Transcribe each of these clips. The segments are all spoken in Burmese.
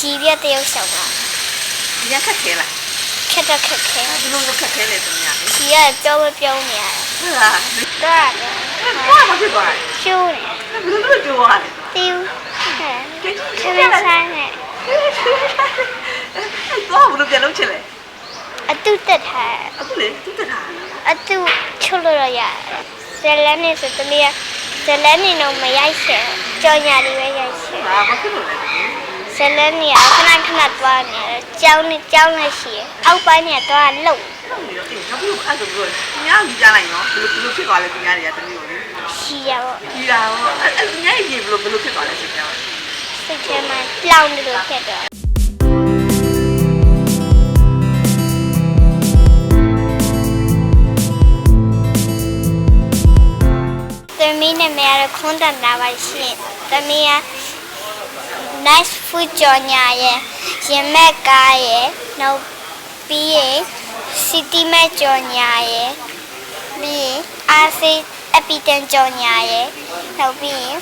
ပြတရုပ်ဆောင်တာဒီကခက်ခဲလားခက်တော့ခက်ခဲဒီလိုခက်ခဲလေတမယာလေဒီကပြောမပြောနေရဟုတ်လားတာတော့ဘာမှဖြစ်သွားကျိုးနေတယ်ဘယ်လိုကြောရလဲတီးဟဲ့ကျင်းခချင်းမချင်းဆိုင်နဲ့အဲ့တော့ဘယ်လိုပြန်လုပ်ချင်လဲအတုတက်ထားအခုလေသူတထားအတုချုပ်လို့ရရတယ်ဇလန်းနေဆိုတမီးဇလန်းနေတော့မရိုက်ချင်ကြော်ညာလေးပဲရိုက်ချင်ဘာဘာဖြစ်လို့လဲ ဇလန်းနေကခဏခဏသွားနေတယ်ကြောင်းနေကြောင်းလည်းရှိရအောက်ပိုင်းနဲ့သွားလှုပ်ဟုတ်နေတော့အေးနောက်ပြီးအဲ့ဒါဆိုတော့ညောင်ကြီးကြားလိုက်နော်ဘယ်လိုဘယ်လိုဖြစ်သွားလဲသူများတွေကတမီးကိုလေရှိရပေါ့ကြီးတာဟောအဲ့ညောင်ကြီးဘယ်လိုဘယ်လိုဖြစ်သွားလဲစဉ်းစားစိတ်ထဲမှာလောင်နေလို့ဖြစ်တော့သမီးနဲ့မရခွန်းတန်တာပါရှင်သမီးက nice food ကြော်ညာရဲ့ရင်မက်ကားရဲ့နောက်ပြီးရင် city map ကြော်ညာရဲ့ပြီးရင် RC epiton ကြော်ညာရဲ့နောက်ပြီးရင်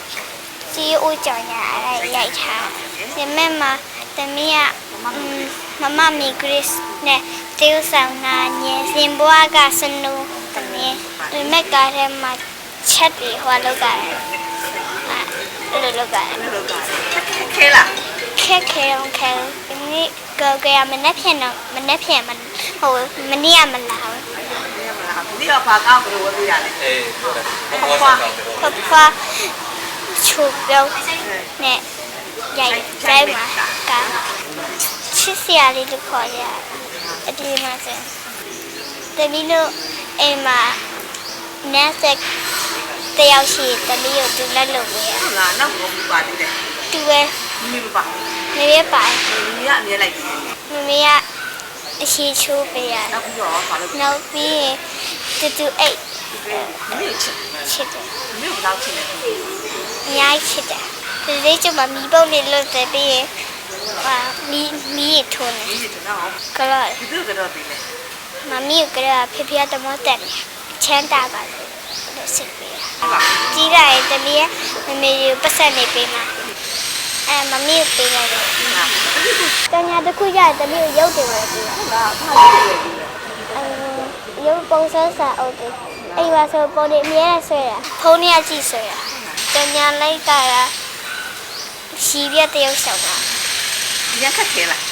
CEO ကြော်ညာအဲ့ဒါရိုက်ထားရင်မက်မှာသမီးကမမမီဂရစ်နဲ့တေးဆောင်နာညင်စင်ဘွားကစနူသမီးရင်မက်ကားထဲမှာချက်တွေဟိုလောက်ကြတယ် အဲ့လိုလောက်ကြတယ်ဘယ်လိုကခက်ခဲလားခက်ခဲအောင်ခဲဒီနေ့ကောကရမနေ့ဖြန်တော့မနေ့ဖြန်မဟိုမနေ့ကမလာဘူးဒီကဘာကောင်းဘယ်လိုဝယ်ရလဲအေးဟုတ်တယ်ဘောဆောက်တော့ဖဖချိုပြောနဲ့ရိုက်ရိုက်မှာကချစ်စရာလေးတို့ခေါ်ရအဒီမှာစင်တမီးတို့အိမ်မှာ နက်ဆက်တယောက်ရှိတမီးကိုတူလက်လုပ်ပေးရဟုတ်လားနောက်ဘယ်လိုပါသေးလဲတူပဲမိမပါနေရပါဒီကအမြဲလိုက်တယ်မမေကအရှိချိုးပေးရနောက်ပြီးတော့ဘာလို့နောက်ပြီးရင်တူတူအိတ်မိချစ်ချစ်တယ်မိဘယ်လောက်ချစ်လဲအများကြီးချစ်တယ်ဒီလေးကျမမီးပုံးလေးလွတ်တယ်ပြီးရင်ဟာမီးမီးရထုံးတယ်မိချစ်တော့ကလောဒီလိုကတော့ပြီလေမမီးကိုကလည်းဖေဖေတမောတက်နေ ချမ်းတာပါလို့လို့စိတ်ပေးရဟုတ်လားကြီးလာရင်တမီးမမေကိုပတ်ဆက်နေပေးမှာအဲမမီးကိုပေးလိုက်တယ်တညာတစ်ခုရတမီးကိုရုပ်တယ်ပဲပေးရဟုတ်လားဘာလို့လဲဒီလဲအဲရုပ်ပုံစံစာအုပ်တယ်အိမ်ပါဆိုပုံတွေအများနဲ့ဆွဲရဖုန်းထဲကြည့်ဆွဲရတညာလိုက်တာကရှီပြတရုပ်ဆောင်တာဒီကခက်ခဲလား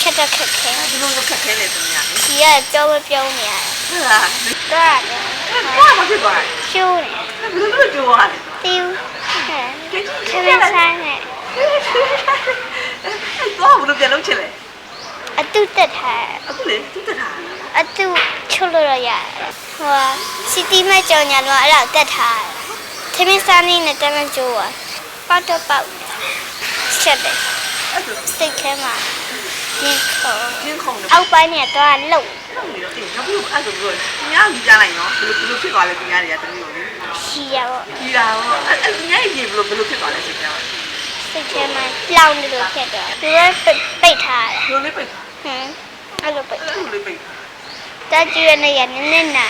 ခက်တော့ခက်ခဲဒီလိုခက်ခဲလေတမယာလေရှီကကြောမပြောနေရတယ် ဟုတ်လားတော့တယ်ဘာမှဖြစ်သွားတယ်ကျိုးနေဘယ်လိုကြောရလဲတီးဟဲ့ကျင်းခချင်းမချင်းဆိုင်နဲ့အဲ့တော့ဘယ်လိုပြန်လုပ်ချင်လဲအတုတက်ထားအခုလေသူတထားအတုချုပ်လို့ရရတယ်ဟိုစီတီမကြောင်ညာတော့အဲ့ဒါတက်ထားခမဆိုင်နဲ့တမန်ကျိုးอ่ะပတ်တော့ပေါက်ချက်တယ်အဲ့ဒါစိတ်ထဲမှာဒီခေါ်ကျင်းခုံတယ်အောက်ပိုင်းနဲ့တော့လှုပ် ဟုတ်နေတော့အေးနောက်ပြီးအဲ့ဒါဆိုတော့ညောင်ကြီးကြားလိုက်နော်ဘယ်လိုဘယ်လိုဖြစ်သွားလဲသူများတွေကတမီးကိုလေရှိရပေါ့ကြီးတာဟောအဲ့ညောင်ကြီးဘယ်လိုဘယ်လိုဖြစ်သွားလဲစဉ်းစားစိတ်ထဲမှာလောင်နေလို့ဖြစ်တော့သူကပိတ်ထားတယ်ဘယ်လိုလေးပိတ်ဟမ်အဲ့လိုပိတ်အဲ့လိုလေးပိတ်တက်ကြည့်ရနေရနည်းနည်းနာ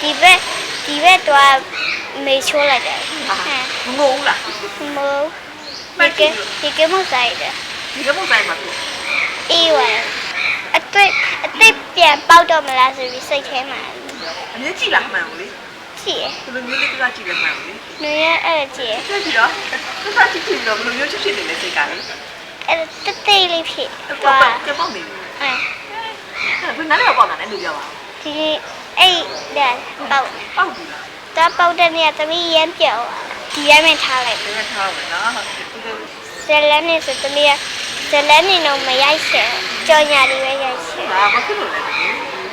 ဒီဘက်ဒီဘက်တော့မေချိုးလိုက်တယ်ဟမ်ငိုဘူးလားမိုးဒီကဒီကမဆိုင်တယ်ဒီကမို့ဆိုင်မှာသူအေးဝဲ အသိအသိပြန်ပေါက်တော့မလားဆိုပြီးစိတ်ထဲမှာအမြဲကြည့်လားမှန်ဘူးလေကြည့်ရဘယ်လိုမျိုးလေးကကြည့်လဲမှန်ဘူးလေနွေရအဲ့ကြည့်ရဆက်ပြီးတော့သက်သက်ကြည့်ကြည့်တော့ဘယ်လိုမျိုးဖြစ်ဖြစ်နေလဲစိတ်ကလေအဲ့တသိလေးဖြစ်ပေါ့သွားပေါ့ကြပေါ့နေအဲဘယ်နားလဲပေါ့နားလဲလို့ပြောပါဒီအဲ့ဒါပေါက်ပေါ့ပြီလားတာပေါက်တဲ့နေရာသမီးရမ်းပြောက်ဒီတိုင်းမှထားလိုက်ဒီကထားမယ်နော်ဇလန်းနေဆိုသမီးက ဇလန်းနေတော့မရိုက်ချင်ကြော်ညာလေးပဲရိုက်ချင်ဘာဘာဖြစ်လို့လဲ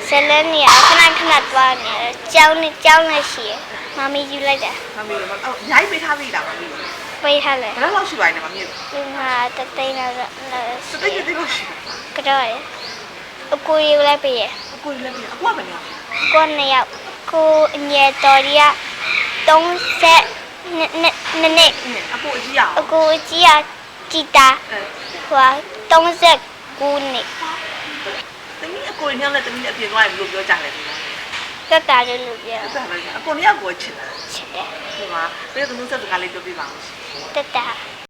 ဇလန်းနေကခဏခဏသွားနေတယ်ကြောင်းနေကြောင်းနေရှိရမမီယူလိုက်တာမမီးမအော်ညိုင်းပေးထားပြီလားမမီးဘယ်ပေးထားလိုက်လောက်ရှိပါလဲမမီးဒီမှာတသိန်းတော့စတိတ်တိတ်လို့ရှိကတော့ရအကူရီလည်းပေးရအကိုလည်းပြအကွာမနေကိုနှစ်ယောက်ကိုအငယ်တော်ရီက30နှစ်နှစ်နှစ်အကိုအကြီးအောင်အကူအကြီးက ကြည်တာအဲဟို39နှစ်တမီးအကိုညောင်းနဲ့တမီးအပြင်သွားရင်ဘယ်လိုပြောကြလဲတက်တာလို့လို့ပြောအဲ့ဒါလည်းအကိုညောက်ကိုချစ်တယ်ချစ်တယ်ဒီမှာပြေသူမျိုးစက်စကားလေးပြောပြပါဦးတက်တာဟ